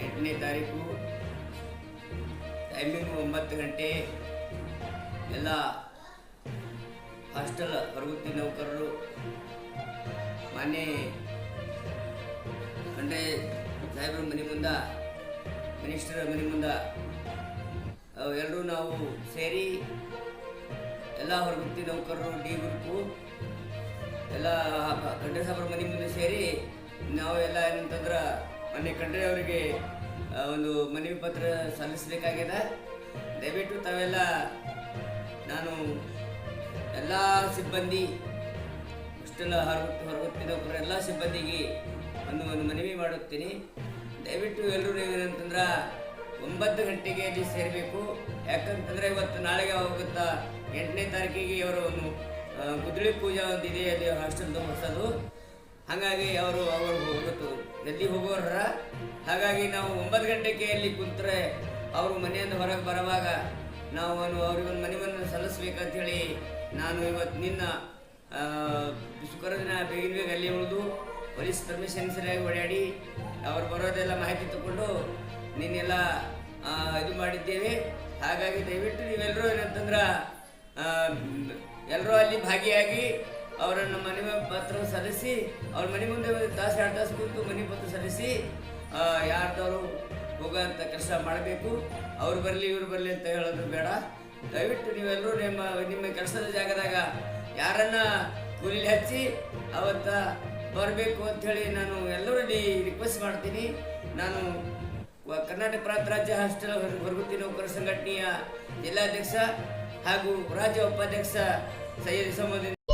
ಎಂಟನೇ ತಾರೀಕು ಟೈಮಿಂಗ್ ಒಂಬತ್ತು ಗಂಟೆ. ಎಲ್ಲ ಹಾಸ್ಟೆಲ್ ಪ್ರವೃತ್ತಿ ನೌಕರರು ಮಾನ್ಯ ಅಂದರೆ ಸಾಹೇಬ್ರ ಮನೆ ಮುಂದೆ ಮಿನಿಸ್ಟರ್ ಮನೆ ಮುಂದೆ ಎಲ್ಲರೂ ನಾವು ಸೇರಿ ಎಲ್ಲ ಹೊರಗುತ್ತಿ ನೌಕರರು ಡಿ ಗ್ರೂಪು ಎಲ್ಲ ಖಂಡ್ರೆ ಸಾಹೇಬ್ರ ಮನೆ ಮುಂದೆ ಸೇರಿ ನಾವು ಎಲ್ಲ ಏನಂತಂದ್ರೆ, ಮೊನ್ನೆ ಕಂಡ್ರೆ ಅವರಿಗೆ ಒಂದು ಮನವಿ ಪತ್ರ ಸಲ್ಲಿಸಬೇಕಾಗಿದೆ. ದಯವಿಟ್ಟು ತಾವೆಲ್ಲ, ನಾನು ಎಲ್ಲ ಸಿಬ್ಬಂದಿ ಅಷ್ಟೆಲ್ಲ ಹೊರಗುತ್ತ ಹೊರಗುತ್ತಿದ್ದ ಎಲ್ಲ ಸಿಬ್ಬಂದಿಗೆ ಒಂದು ಒಂದು ಮನವಿ ಮಾಡುತ್ತೀನಿ. ದಯವಿಟ್ಟು ಎಲ್ಲರೂ ನೀವೇನಂತಂದ್ರೆ, ಒಂಬತ್ತು ಗಂಟೆಗೆ ಅಲ್ಲಿ ಸೇರಬೇಕು. ಯಾಕಂತಂದ್ರೆ ಇವತ್ತು ನಾಳೆಗೆ ಹೋಗುತ್ತಾ ಎಂಟನೇ ತಾರೀಕಿಗೆ ಅವರ ಒಂದು ಗುದ್ದಳಿ ಪೂಜಾ ಒಂದು ಇದೆ ಅಲ್ಲಿ ಹಾಸ್ಟೆಲ್ದು ಹೊಸದು. ಹಾಗಾಗಿ ಅವರು ಅವರು ಇವತ್ತು ಜಲ್ದಿ ಹೋಗೋರ ಹಾಗಾಗಿ ನಾವು ಒಂಬತ್ತು ಗಂಟೆಗೆ ಅಲ್ಲಿ ಕುಂತ್ರೆ ಅವರು ಮನೆಯಿಂದ ಹೊರಗೆ ಬರುವಾಗ ನಾವು ಅವ್ರಿಗೊಂದು ಮನೆಯನ್ನು ಸಲ್ಲಿಸ್ಬೇಕಂತ ಹೇಳಿ ನಾನು ಇವತ್ತು ನಿನ್ನ ಶುಕ್ರ ದಿನ ಬೇಗಿನ ಬೇಗ ಅಲ್ಲಿ ಉಳಿದು ಪೊಲೀಸ್ ಪರ್ಮಿಷನ್ ಸರಿಯಾಗಿ ಓಡಾಡಿ ಅವ್ರು ಬರೋದೆಲ್ಲ ಮಾಹಿತಿ ತಗೊಂಡು ನಿನ್ನೆಲ್ಲ ಇದು ಮಾಡಿದ್ದೇವೆ. ಹಾಗಾಗಿ ದಯವಿಟ್ಟು ನೀವೆಲ್ಲರೂ ಏನಂತಂದ್ರೆ ಎಲ್ಲರೂ ಅಲ್ಲಿ ಭಾಗಿಯಾಗಿ ಅವರನ್ನು ಮನೆ ಪತ್ರ ಸಲ್ಲಿಸಿ, ಅವ್ರ ಮನೆ ಮುಂದೆ ಒಂದು ತಾಸು, ಎರಡು ತಾಸು ಕೂತು ಮನೆ ಪತ್ರ ಸಲ್ಲಿಸಿ ಯಾರ್ದವರು ಹೋಗೋಂಥ ಕೆಲಸ ಮಾಡಬೇಕು. ಅವ್ರು ಬರಲಿ, ಇವ್ರು ಬರಲಿ ಅಂತ ಹೇಳೋದು ಬೇಡ. ದಯವಿಟ್ಟು ನೀವೆಲ್ಲರೂ ನಿಮ್ಮ ನಿಮ್ಮ ಕೆಲಸದ ಜಾಗದಾಗ ಯಾರನ್ನ ಕೂಲಿ ಹಚ್ಚಿ ಅವತ್ತ ಬರಬೇಕು ಅಂಥೇಳಿ ನಾನು ಎಲ್ಲರಲ್ಲಿ ರಿಕ್ವೆಸ್ಟ್ ಮಾಡ್ತೀನಿ. ನಾನು ಕರ್ನಾಟಕ ಪ್ರಾಂತ ರಾಜ್ಯ ಹಾಸ್ಟೆಲ್ ಹೊರ- ಹೊರಗುತ್ತಿ ನೌಕರ ಸಂಘಟನೆಯ ಜಿಲ್ಲಾಧ್ಯಕ್ಷ ಹಾಗೂ ರಾಜ್ಯ ಉಪಾಧ್ಯಕ್ಷ ಸಮುದ್ರ ಈ